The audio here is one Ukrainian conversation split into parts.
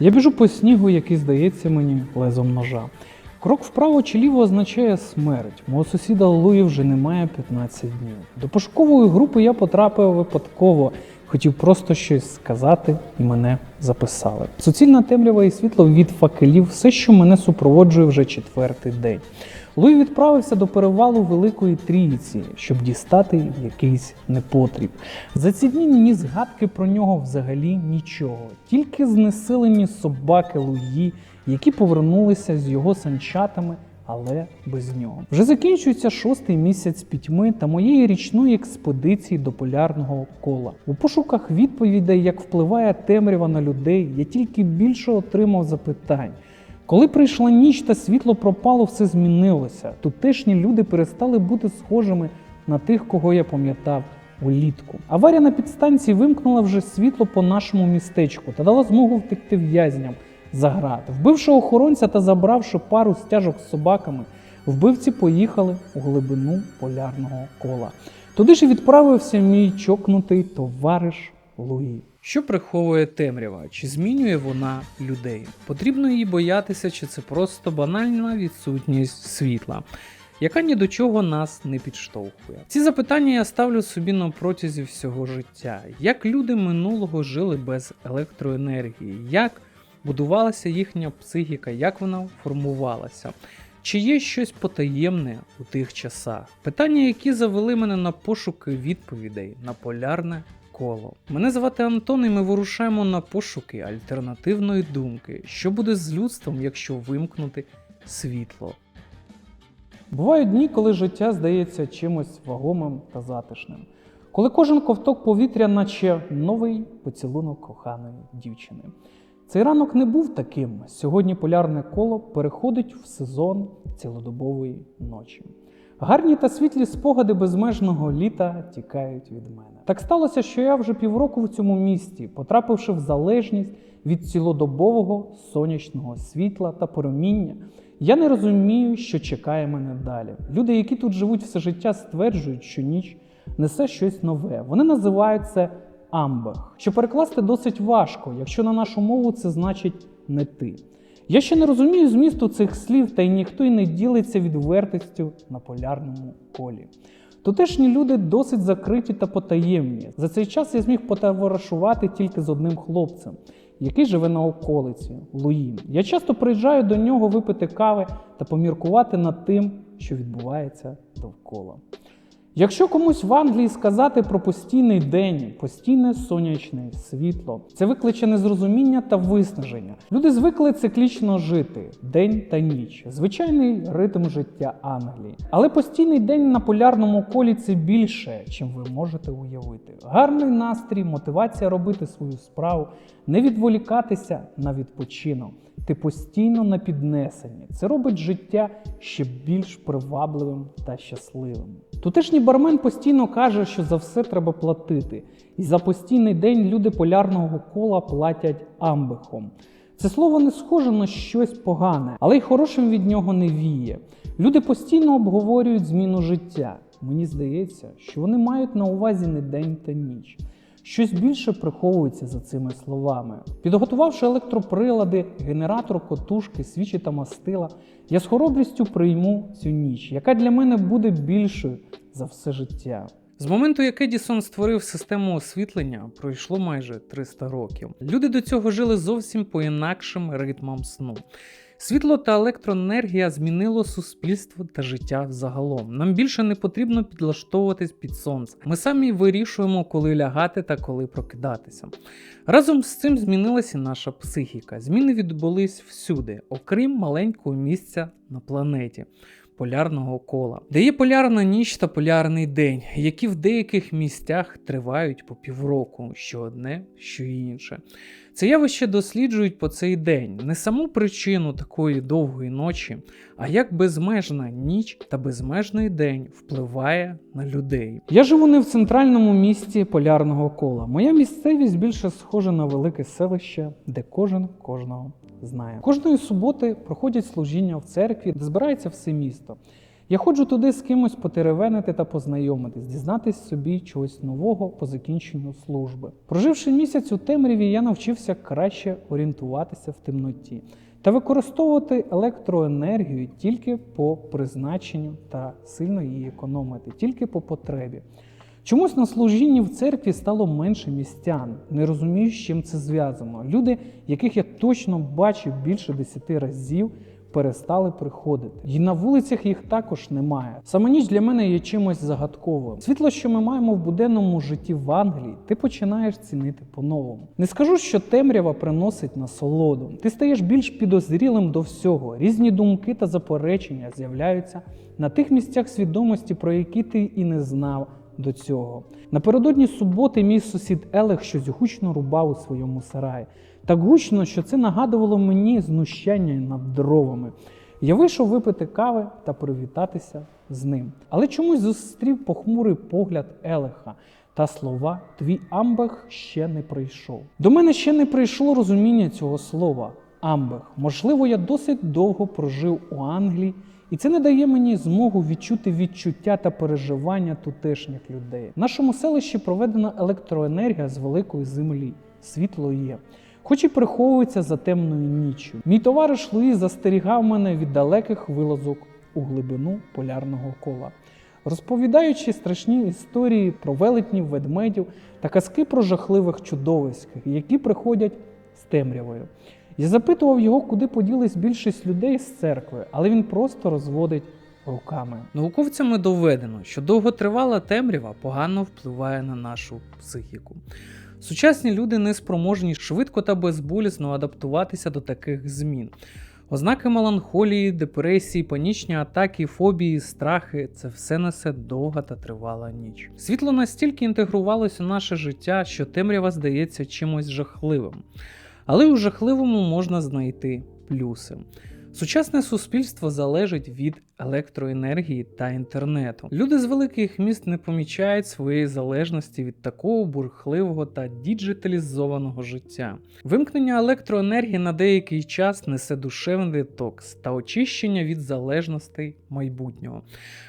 Я біжу по снігу, який здається мені лезом ножа. Крок вправо чи ліво означає смерть. Мого сусіда Луї вже немає 15 днів. До пошукової групи я потрапив випадково. Хотів просто щось сказати, і мене записали. Суцільна темрява і світло від факелів все, що мене супроводжує вже четвертий день. Луї відправився до перевалу Великої Трійці, щоб дістати якийсь непотріб. За ці дні ні згадки про нього взагалі нічого, тільки знесилені собаки Луї, які повернулися з його санчатами, але без нього. Вже закінчується шостий місяць пітьми та моєї річної експедиції до полярного кола. У пошуках відповідей, як впливає темрява на людей, я тільки більше отримав запитань. Коли прийшла ніч та світло пропало, все змінилося. Тутешні люди перестали бути схожими на тих, кого я пам'ятав улітку. Аварія на підстанції вимкнула вже світло по нашому містечку та дала змогу втекти в'язням за град. Вбивши охоронця та забравши пару стяжок з собаками, вбивці поїхали у глибину полярного кола. Туди ж і відправився мій чокнутий товариш Луї. Що приховує темрява? Чи змінює вона людей? Потрібно її боятися, чи це просто банальна відсутність світла, яка ні до чого нас не підштовхує? Ці запитання я ставлю собі на протязі всього життя. Як люди минулого жили без електроенергії? Як будувалася їхня психіка, як вона формувалася? Чи є щось потаємне у тих часах? Питання, які завели мене на пошуки відповідей на полярне коло. Мене звати Антон, і ми вирушаємо на пошуки альтернативної думки, що буде з людством, якщо вимкнути світло. Бувають дні, коли життя здається чимось вагомим та затишним, коли кожен ковток повітря, наче новий поцілунок коханої дівчини. Цей ранок не був таким. Сьогодні полярне коло переходить в сезон цілодобової ночі. Гарні та світлі спогади безмежного літа тікають від мене. Так сталося, що я вже півроку в цьому місті, потрапивши в залежність від цілодобового сонячного світла та проміння. Я не розумію, що чекає мене далі. Люди, які тут живуть все життя, стверджують, що ніч несе щось нове. Вони називають це амбах, що перекласти досить важко, якщо на нашу мову це значить не ти. Я ще не розумію змісту цих слів, та й ніхто й не ділиться відвертістю на полярному колі. Тутешні люди досить закриті та потаємні. За цей час я зміг потоваришувати тільки з одним хлопцем, який живе на околиці Луї. Я часто приїжджаю до нього випити кави та поміркувати над тим, що відбувається довкола. Якщо комусь в Англії сказати про постійний день, постійне сонячне світло, це викличе незрозуміння та виснаження. Люди звикли циклічно жити день та ніч, звичайний ритм життя Англії. Але постійний день на полярному колі це більше, чим ви можете уявити. Гарний настрій, мотивація робити свою справу, не відволікатися на відпочинок. Ти постійно на піднесенні. Це робить життя ще більш привабливим та щасливим. Тутешній бармен постійно каже, що за все треба платити, і за постійний день люди полярного кола платять амбихом. Це слово не схоже на щось погане, але й хорошим від нього не віє. Люди постійно обговорюють зміну життя. Мені здається, що вони мають на увазі не день та ніч. Щось більше приховується за цими словами. Підготувавши електроприлади, генератор, котушки, свічі та мастила, я з хоробрістю прийму цю ніч, яка для мене буде більшою за все життя. З моменту, як Едісон створив систему освітлення, пройшло майже 300 років. Люди до цього жили зовсім по інакшим ритмам сну. Світло та електроенергія змінило суспільство та життя загалом. Нам більше не потрібно підлаштовуватись під сонце. Ми самі вирішуємо, коли лягати та коли прокидатися. Разом з цим змінилася наша психіка. Зміни відбулись всюди, окрім маленького місця на планеті. Полярного кола, де є полярна ніч та полярний день, які в деяких місцях тривають по півроку, що одне, що інше. Це явище досліджують по цей день не саму причину такої довгої ночі, а як безмежна ніч та безмежний день впливає на людей. Я живу не в центральному місті полярного кола. Моя місцевість більше схожа на велике селище, де кожен кожного знає. Кожної суботи проходять служіння в церкві, де збирається все місто. Я ходжу туди з кимось потеревенити та познайомитись, дізнатись собі чогось нового по закінченню служби. Проживши місяць у темряві, я навчився краще орієнтуватися в темноті та використовувати електроенергію тільки по призначенню та сильно її економити, тільки по потребі. Чомусь на служінні в церкві стало менше містян. Не розумію, з чим це зв'язано. Люди, яких я точно бачив більше десяти разів, перестали приходити. І на вулицях їх також немає. Сама ніч для мене є чимось загадковим. Світло, що ми маємо в буденному житті в Англії, ти починаєш цінити по-новому. Не скажу, що темрява приносить насолоду. Ти стаєш більш підозрілим до всього. Різні думки та заперечення з'являються на тих місцях свідомості, про які ти і не знав до цього. Напередодні суботи мій сусід Елех щось гучно рубав у своєму сараї. Так гучно, що це нагадувало мені знущання над дровами. Я вийшов випити кави та привітатися з ним. Але чомусь зустрів похмурий погляд Елеха та слова Твій амбех ще не прийшов. До мене ще не прийшло розуміння цього слова. Амбех. Можливо, я досить довго прожив у Англії, і це не дає мені змогу відчути відчуття та переживання тутешніх людей. В нашому селищі проведена електроенергія з великої землі. Світло є. Хоч і приховується за темною ніччю. Мій товариш Луї застерігав мене від далеких вилазок у глибину полярного кола. Розповідаючи страшні історії про велетнів, ведмедів та казки про жахливих чудовиськ, які приходять з темрявою. Я запитував його, куди поділись більшість людей з церкви, але він просто розводить руками. Науковцями доведено, що довготривала темрява погано впливає на нашу психіку. Сучасні люди не спроможні швидко та безболісно адаптуватися до таких змін. Ознаки меланхолії, депресії, панічні атаки, фобії, страхи це все несе довга та тривала ніч. Світло настільки інтегрувалося у наше життя, що темрява здається чимось жахливим. Але у жахливому можна знайти плюси. Сучасне суспільство залежить від електроенергії та інтернету. Люди з великих міст не помічають своєї залежності від такого бурхливого та діджиталізованого життя. Вимкнення електроенергії на деякий час несе душевний детокс та очищення від залежностей майбутнього.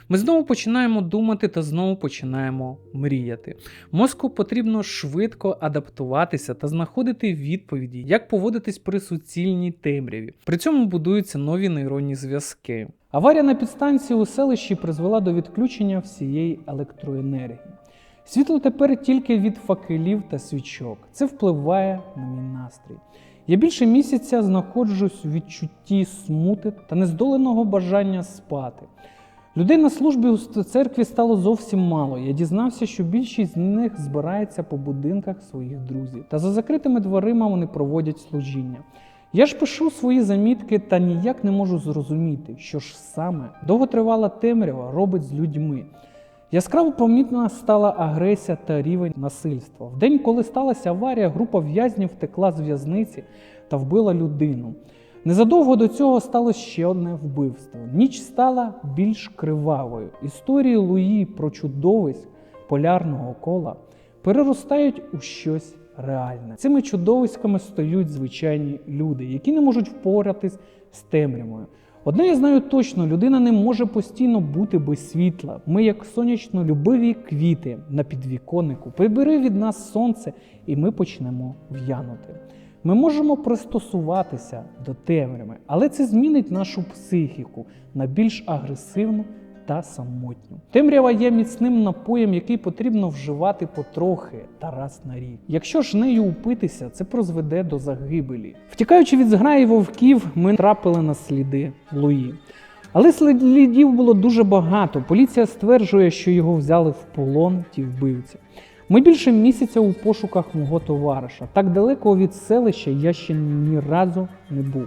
Ми знову починаємо думати та знову починаємо мріяти. Мозку потрібно швидко адаптуватися та знаходити відповіді, як поводитись при суцільній темряві. При цьому будуються нові нейронні зв'язки. Аварія на підстанції у селищі призвела до відключення всієї електроенергії. Світло тепер тільки від факелів та свічок. Це впливає на мій настрій. Я більше місяця знаходжусь у відчутті смути та нездоленого бажання спати. Людей на службі у церкві стало зовсім мало. Я дізнався, що більшість з них збирається по будинках своїх друзів, та за закритими дверима вони проводять служіння. Я ж пишу свої замітки та ніяк не можу зрозуміти, що ж саме довготривала темрява робить з людьми. Яскраво помітна стала агресія та рівень насильства. В день, коли сталася аварія, група в'язнів втекла з в'язниці та вбила людину. Незадовго до цього сталося ще одне вбивство. Ніч стала більш кривавою. Історії Луї про чудовиськ полярного кола переростають у щось реальне. Цими чудовиськами стають звичайні люди, які не можуть впоратись з темрявою. Одне я знаю точно: людина не може постійно бути без світла. Ми, як сонячно любиві квіти на підвіконнику, прибери від нас сонце, і ми почнемо в'янути. Ми можемо пристосуватися до темряви, але це змінить нашу психіку на більш агресивну та самотню. Темрява є міцним напоєм, який потрібно вживати потрохи та раз на рік. Якщо ж нею упитися, це призведе до загибелі. Втікаючи від зграї вовків, ми трапили на сліди Луї. Але слідів було дуже багато. Поліція стверджує, що його взяли в полон ті вбивці. Ми більше місяця у пошуках мого товариша. Так далеко від селища я ще ні разу не був.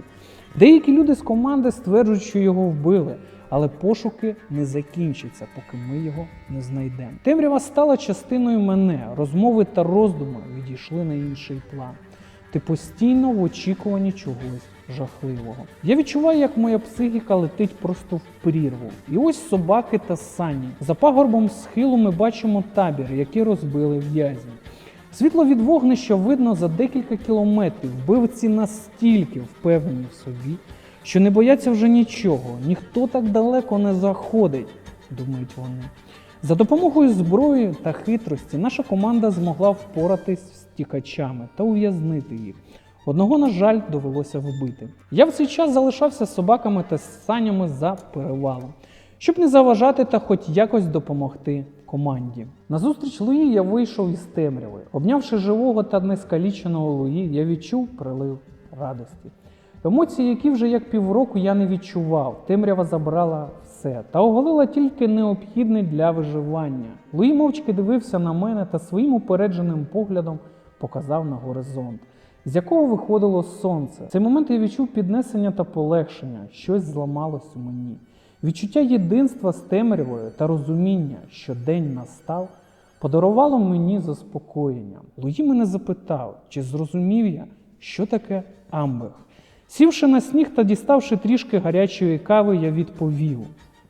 Деякі люди з команди стверджують, що його вбили, але пошуки не закінчаться, поки ми його не знайдемо. Темрява стала частиною мене, розмови та роздуми відійшли на інший план. Ти постійно в очікуванні чогось жахливого. Я відчуваю, як моя психіка летить просто в прірву. І ось собаки та сані. За пагорбом схилу ми бачимо табір, який розбили в'язні. Світло від вогнища видно за декілька кілометрів. Вбивці настільки впевнені в собі, що не бояться вже нічого, ніхто так далеко не заходить, думають вони. За допомогою зброї та хитрості наша команда змогла впоратись з тікачами та ув'язнити їх. Одного, на жаль, довелося вбити. Я в цей час залишався собаками та санями за перевалом, щоб не заважати та хоч якось допомогти команді. Назустріч Луї я вийшов із темряви. Обнявши живого та нескаліченого Луї, я відчув прилив радості. Емоції, які вже як півроку я не відчував, темрява забрала все та оголила тільки необхідне для виживання. Луї мовчки дивився на мене та своїм упередженим поглядом показав на горизонт, з якого виходило сонце. В цей момент я відчув піднесення та полегшення, щось зламалось у мені. Відчуття єдинства з темрявою та розуміння, що день настав, подарувало мені заспокоєння. Луї мене запитав, чи зрозумів я, що таке амбех. Сівши на сніг та діставши трішки гарячої кави, я відповів: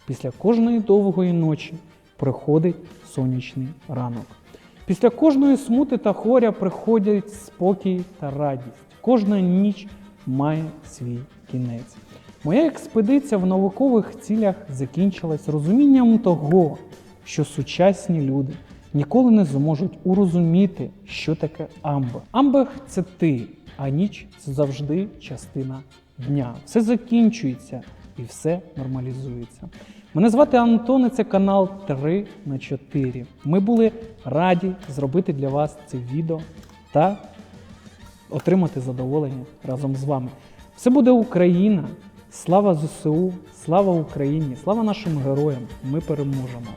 після кожної довгої ночі приходить сонячний ранок. Після кожної смути та хоря приходять спокій та радість. Кожна ніч має свій кінець. Моя експедиція в наукових цілях закінчилась розумінням того, що сучасні люди ніколи не зможуть урозуміти, що таке амбех. Амбех це ти, а ніч це завжди частина дня. Все закінчується і все нормалізується. Мене звати Антон, і це канал 3 на 4. Ми були раді зробити для вас це відео та отримати задоволення разом з вами. Все буде Україна. Слава ЗСУ, слава Україні, слава нашим героям! Ми переможемо!